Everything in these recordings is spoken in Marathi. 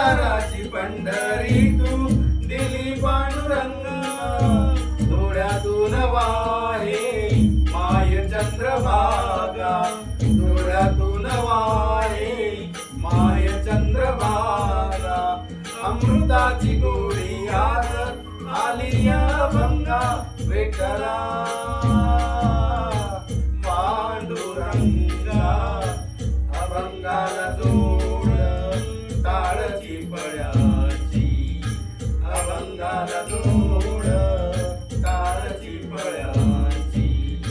संसाराची पंढरी तू दिली पांडुरंग. डोळ्यातून वाहे माय चंद्रभागा. डोळ्यातून वाहे माय चंद्रभागा. अमृताची गोडी आज आली या भंगा विठ्ठला टाळची पळ्याची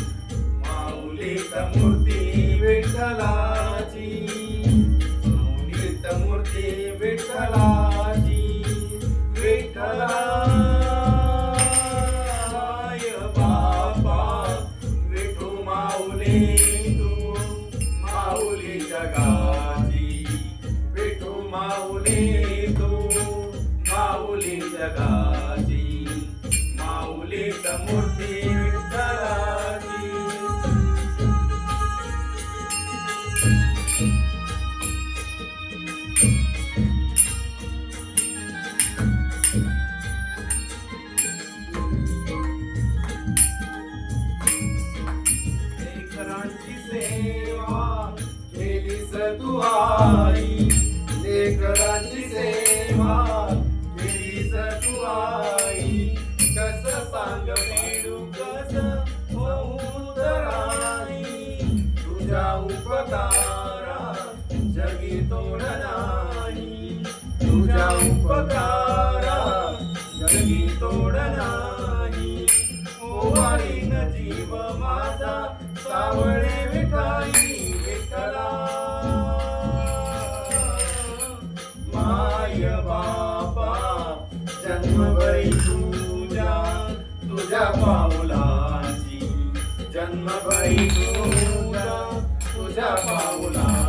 माऊलीत मूर्ती विठ्ठलाची. माऊलीत मूर्ती विठ्ठलाची विठ्ठलाय बापा विठू माऊली तू आई लेकरांची सेवा केलीस तू आई. कस सांग फेडू कस होऊन तुझ्या उपकारा जगी तोड नाही. तुझ्या उपकारा जगी जन्मभरी तुझ्या तुझ्या पाऊलाची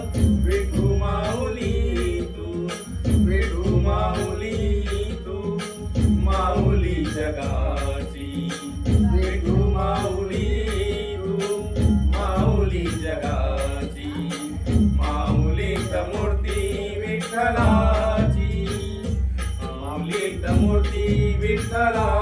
विठ्ठलाची. आमली मूर्ती विठ्ठला.